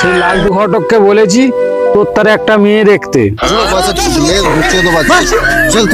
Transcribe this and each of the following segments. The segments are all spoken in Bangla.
সেই লালটু ঘটককে বলেছি তোর তার একটা মেয়ে দেখতে। চলো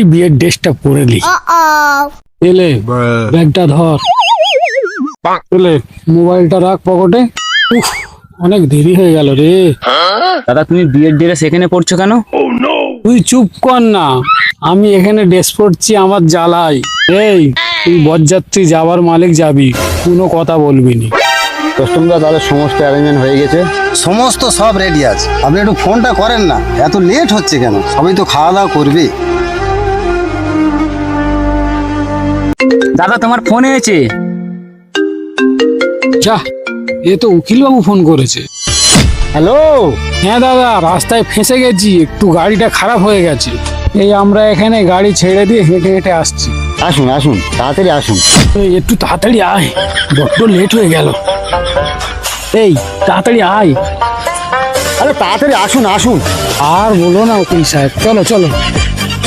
এখানেই বিয়ের ড্রেসটা পরে লি এলে ব্যাগটা ধর। এলে মোবাইলটা রাখ পকেটে। উফ অনেক দেরি হয়ে গেল রে। দাদা তুমি বিয়ের ড্রেস এখানে পড়ছো কেন? তুই চুপ কর না। আমি এখানে ড্রেস পড়ছি আমার জ্বালাই এই তুই বরযাত্রী যাবার মালিক যাবি। কোনো কথা বলবি নি। কাস্টমার তাহলে সমস্ত অ্যারেঞ্জমেন্ট হয়ে গেছে? সমস্ত সব রেডি আছে। আপনি একটু ফোনটা করেন না। এত লেট হচ্ছে কেন? সবাই তো খাওয়া দাওয়া করবে। দাদা তোমার ফোন এসেছে। যা এ তো উকিল বাবু ফোন করেছে। হ্যালো হ্যাঁ দাদা রাস্তায় ফেঁসে গেছি একটু গাড়িটা খারাপ হয়ে গেছে। এই আমরা এখানে গাড়ি ছেড়ে দিয়ে হেঁটে হেঁটে আসছি। আসুন আসুন তাড়াতাড়ি আসুন। একটু তাড়াতাড়ি আয় বড্ড লেট হয়ে গেল। এই তাড়াতাড়ি আয়। আরে তাড়াতাড়ি আসুন আসুন। আর বলো না উকিল সাহেব চলো চলো।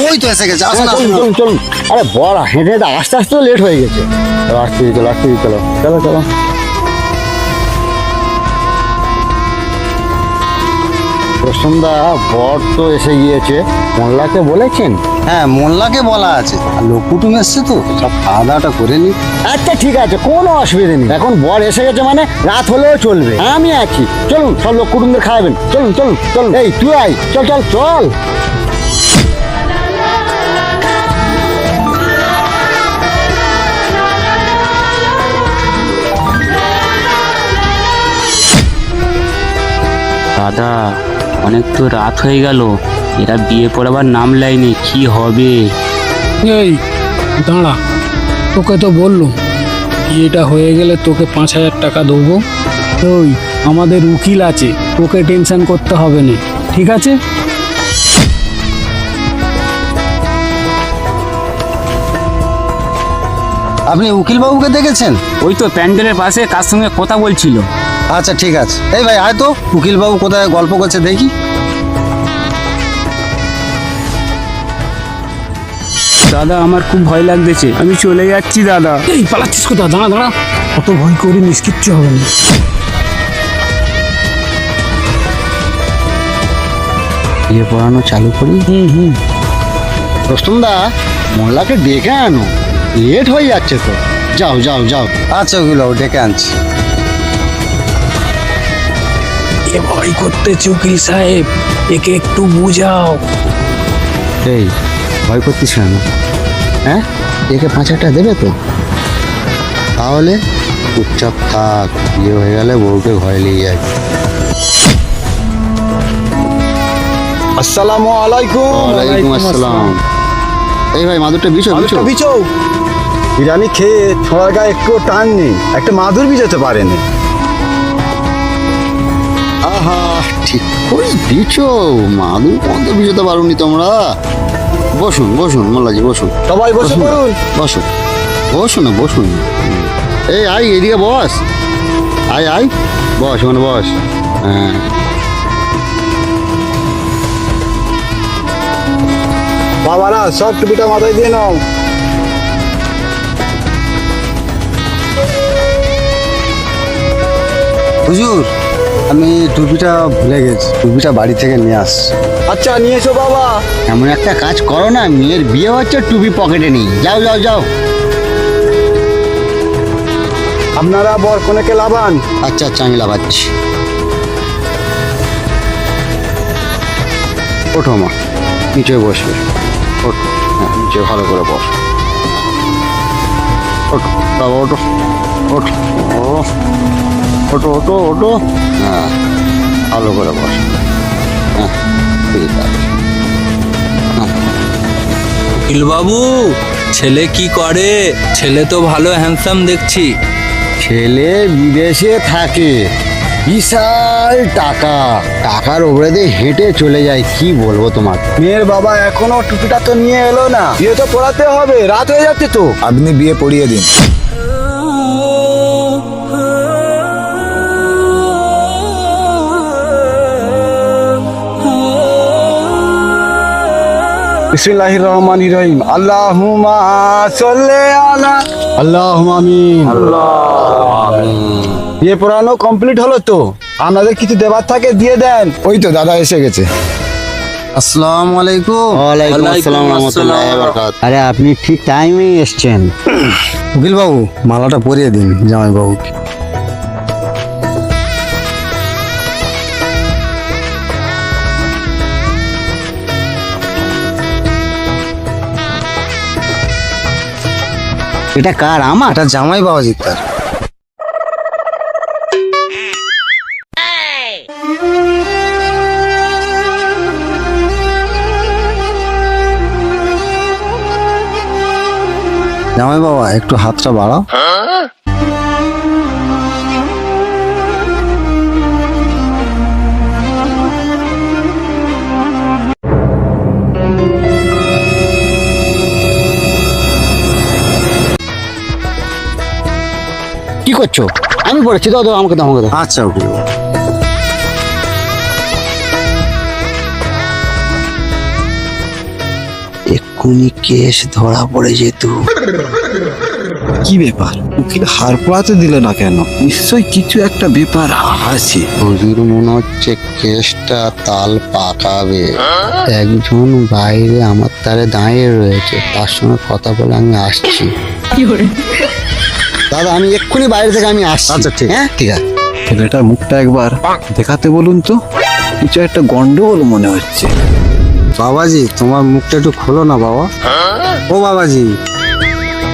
ওই তো এসে গেছে আসুন চলুন চলুন আরে বড় হেঁটে হেঁটে আস্তে আস্তে লেট হয়ে গেছে। আসতে চলো আসতে চলো চলো চলো। প্রসন্দা বর তো এসে গিয়েছে। মোল্লাকে বলেছেন? হ্যাঁ মোল্লাকে বলা আছে। আর লোক কুটুম এসছে তো সব খাওয়া দাওয়াটা করে নি। আচ্ছা ঠিক আছে কোনো অসুবিধা নেই। এখন বর এসে গেছে মানে রাত হলেও চলবে। আমি আছি। চলুন সব লোক কুটুমদের খাওয়াবেন। চলুন চলুন চলুন। এই তুই আয়। চল চল চল। দাদা অনেক তো রাত হয়ে গেল। এরা বিয়ে পড়াবার নাম লাইনে কি হবে? এই দাঁড়া তোকে তো বলল বিয়েটা হয়ে গেলে তোকে পাঁচ হাজার টাকা দেবো। ওই আমাদের উকিল আছে তোকে টেনশন করতে হবে না ঠিক আছে? আপনি উকিল বাবুকে দেখেছেন? ওই তো প্যান্ডেলের পাশে কার সঙ্গে কথা বলছিল। আচ্ছা ঠিক আছে। এই ভাই আয় তো। উকিল বাবু কোথায় গল্প করছে দেখি। দাদা আমার খুব ভয় লাগতেছে। আমি চলে যাচ্ছি দাদা। এই পালাচ্ছিস কোথা দাঁড়া দাঁড়া। অত ভয় করে নিস কিচ্ছু হবে না। বিয়ে পড়ানো চালু করি? হুম হুম। রোস্তমদা মোল্লাকে ডেকে আনো। লেট হয়ে যাচ্ছে তো। যাও যাও যাও। আচ্ছা বাবু ডেকে আনছি। এ ভয় করতেছে উকিল সাহেব? একে একটু বুঝাও। এই ভয় করতিস কেন হ্যাঁ? একে পাঁচ হাজার টাকা দেবে তো? তাহলে চুপচাপ থাক বিয়ে হয়ে গেলে বউকে ঘরে নিয়ে যায়। আসসালামু আলাইকুম। ওয়ালাইকুম আসসালাম। এই ভাই মাদুরটা বিছো বিছো? বিচো বিরিয়ানি খেয়ে ছোঁড়ার গায়ে একটু টান নেই। একটা মাদুর বিজোতে পারেনি। আহা ঠিক করে দিছো মাদুর মধ্যে বিজোতে পারোনি তোমরা। বসুন বসুন মোল্লাজি বসুন। সবাই বসে পড়ুন। বসুন বসুন বসুন। এই আয় এদিকে বস। আয় আয়। বস মানে বস। হ্যাঁ। বাবারা সব টুপিটা মাথায় দিয়ে নাও। হুজুর আমি টুপিটা ভুলে গেছি। টুপিটা বাড়ি থেকে নিয়ে আসছি। আচ্ছা নিয়ে এসো বাবা। এমন একটা কাজ করো না মেয়ের বিয়ে হচ্ছে টুপি পকেটে নেই। যাও যাও যাও। আপনারা বর কোনেকে লাভান। আচ্ছা আচ্ছা আমি লাগাচ্ছি ওঠো মা নিচে বসবে। ওঠো হ্যাঁ নিচে ভালো করে বস। ওঠো বাবা ওঠো। ওঠো ও। ওঠো ওটো ওটো হ্যাঁ ভালো করে বস। হ্যাঁ ঠিক আছে। বাবু ছেলে কি করে? ছেলে তো ভালো হ্যান্ডসাম দেখছি। ছেলে বিদেশে থাকে। বিশাল টাকা। টাকার উপরে দিয়ে হেঁটে চলে যায় কি বলব তোমার? মেয়ের বাবা এখনও টুপিটা তো নিয়ে এলো না। বিয়ে তো পড়াতে হবে রাত হয়ে যাচ্ছে তো। আপনি বিয়ে পড়িয়ে দিন। বিসমিল্লাহির রহমানির রহিম। আল্লাহুম্মা সাল্লি আলা আল্লাহুম্মা আমিন। বিয়ে পড়ানো কমপ্লিট হলো তো? আপনাদের কিছু দেবার থাকে দিয়ে দেন। ওই তো দাদা এসে গেছে। আসসালামু আলাইকুম। ওয়ালাইকুম ওয়ালাইকুম আসসালাম রহমতুল্লাহ আসসালাম। আরে আপনি ঠিক টাইমে এসছেন। উকিল বাবু মালাটা পরিয়ে দিন জামাই বাবু এটা কার? আমার? এটা জামাই বাবা তার। জামাই বাবা একটু হাতটা বাড়াও। কি করছ? আমি পড়েছি দাও দাও আমাকে দাও আমাকে দাও। আচ্ছা বাবু। এক্ষুনি কেস ধরা পড়ে যেত। কি ব্যাপার? উকিল হার পড়াতে দিল না কেন? নিশ্চয়ই কিছু একটা ব্যাপার আছে। হুজুর মনে হচ্ছে কেসটা তাল পাকাবে। একজন বাইরে আমার তারে দাঁড়িয়ে রয়েছে তার সঙ্গে কথা বলে আমি আসছি। দাদা আমি এক্ষুনি বাইরে থেকে আমি আসছি। আচ্ছা ঠিক। হ্যাঁ? ঠিক আছে। ছেলেটার মুখটা একবার দেখাতে বলুন তো। কিছু একটা গন্ডগোল মনে হচ্ছে। বাবাজি তোমার মুখটা একটু খোলো না বাবা। ও বাবাজি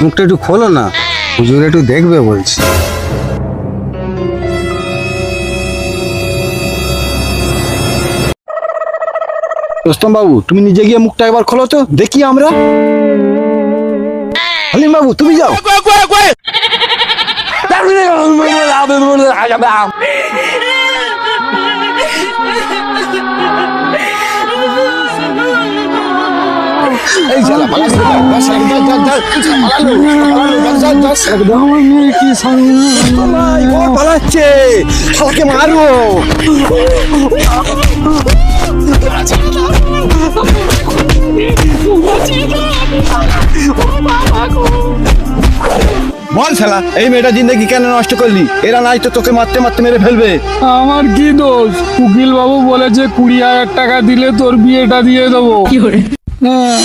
মুখটা একটু খোলো না। হুজুর একটু দেখবে বলছি। রোস্তম বাবু তুমি নিজে গিয়ে মুখটা একবার খোলো তো দেখি আমরা। হালিম বাবু তুমি যাও। এই শালা, পালা শুরু কর। যা, শালাকে। ভাই, ও পালাচ্ছে শালাকে মারো বল শালা এই মেয়েটা জিন্দগি কেন নষ্ট করলি? এরা নাই তো তোকে মারতে মারতে মেরে ফেলবে। আমার কি দোষ? উকিল বাবু বলেছে কুড়ি হাজার টাকা দিলে তোর বিয়েটা দিয়ে দেবো। হ্যাঁ।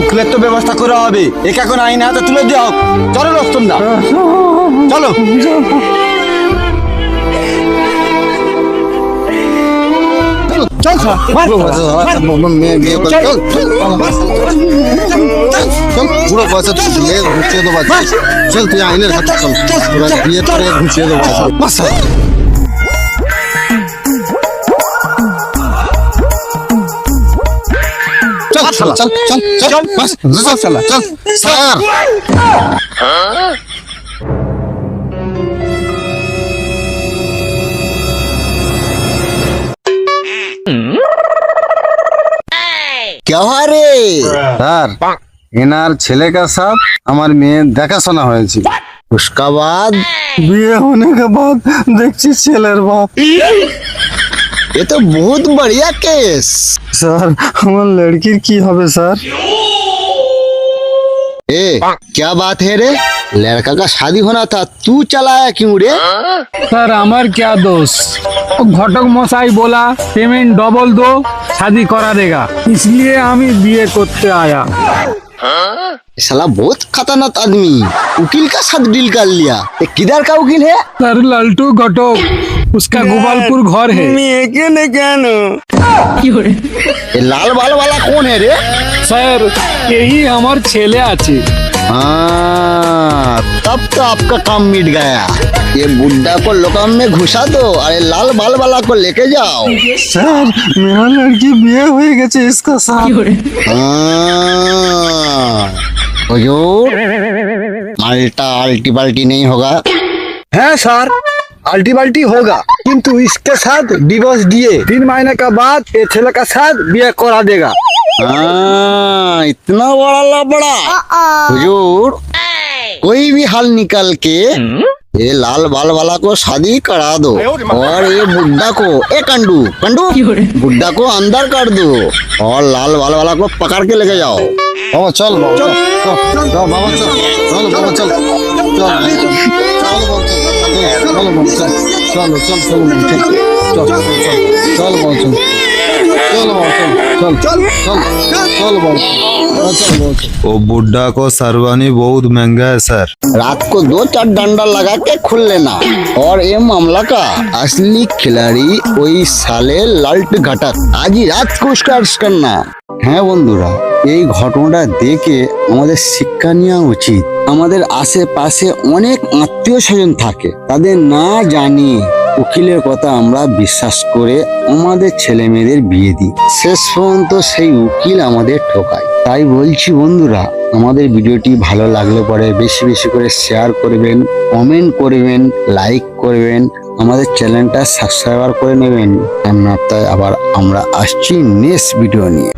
উকিলের তো ব্যবস্থা করা হবে। একে এখন আইন হাতে তুলে দাও চলো রস্তম দা। চলো। চল চল বিয়ে চল চল পুরো পয়সা তুই দিয়ে ঘুষিয়ে দেবো। চল তুই আইনের হাতে চল পুরো বিয়ে করে ঘুষিয়ে দেবো আজকে। চল চল চল চল চল বাস, চল চল চল স্যার क्या हुआ रे স্যার এনার ছেলেকে সাথ আমার মেয়ের দেখাশোনা হয়েছে उसका बाद বিয়ে होने के बाद দেখছি ছেলের বাপ ये तो बहुत बढ़िया केस স্যার আমার লড়কির কি হবে স্যার ए क्या बात है रे लड़का का शादी होना था तू चलाया क्यों रे सर আমার क्या दोष वो घटक मसाई बोला पेमेंट डबल दो शादी करा देगा इसलिए আমি বিয়ে করতে आया ये साला बहुत खतरनाक आदमी उकील का साथ डील कर लिया ये किधर का उकील है सर लालटू घटो उसका गोपालपुर घर है ये लाल बाल वाला कौन है रे सर यही हमारे छेले आचे हाँ तब तो आपका काम मिट गया ये बुड्ढा को लोकाम में घुसा दो अरे लाल बाल वाला को लेके जाओ सर मेरा लड़की बिया हुई गई इसका साथ हाँ हुजूर माल्टा अल्टी बाल्टी नहीं होगा। है सर। अल्टी बाल्टी होगा किंतु इसके साथ डिवोर्स दिए। तीन महीने का बाद ये छेले का साथ बिया करा देगा। हाँ, इतना बड़ा लबड़ा हुजूर कोई भी हाल निकल के ये लाल बाल वाला को शादी करा दो। और ये बुड्ढा को ए कंडू कंडू बुड्ढा को अंदर कर दो। और लाल बाल वाला को पकड़ के लेके जाओ। ओ चल चल। चल। चल चल चल। चल चल चल चल। চল চল বাবা, চল চল বাবা, চল চল চল চল বাবা, চল চল চল চল বাবা, চল চল বাবা, চল চল চল চল বাবা, চল বাবা, চল वो बुढ़ा को सरवानी बहुत महंगा है सर रात को दो चार डंडा लगा के खुल लेना और ये मामला का असली खिलाड़ी वही साले लाल्ट घटक आज ही रात को उसका अर्ज करना হ্যাঁ বন্ধুরা এই ঘটনাটা দেখে আমাদের শিক্ষা নেওয়া উচিত আমাদের আশেপাশে অনেক আত্মীয় স্বজন থাকে তাদের না জানিয়ে উকিলের কথা আমরা বিশ্বাস করে আমাদের ছেলে মেয়েদের বিয়ে দিই। শেষ পর্যন্ত সেই উকিল আমাদের ঠকায়। তাই বলছি বন্ধুরা, আমাদের ভিডিওটি ভালো লাগলে পরে বেশি বেশি করে শেয়ার করবেন কমেন্ট করবেন লাইক করবেন, আমাদের চ্যানেলটা সাবস্ক্রাইবার করে নেবেন। রান্নার আবার আমরা আসছি নেক্সট ভিডিও নিয়ে।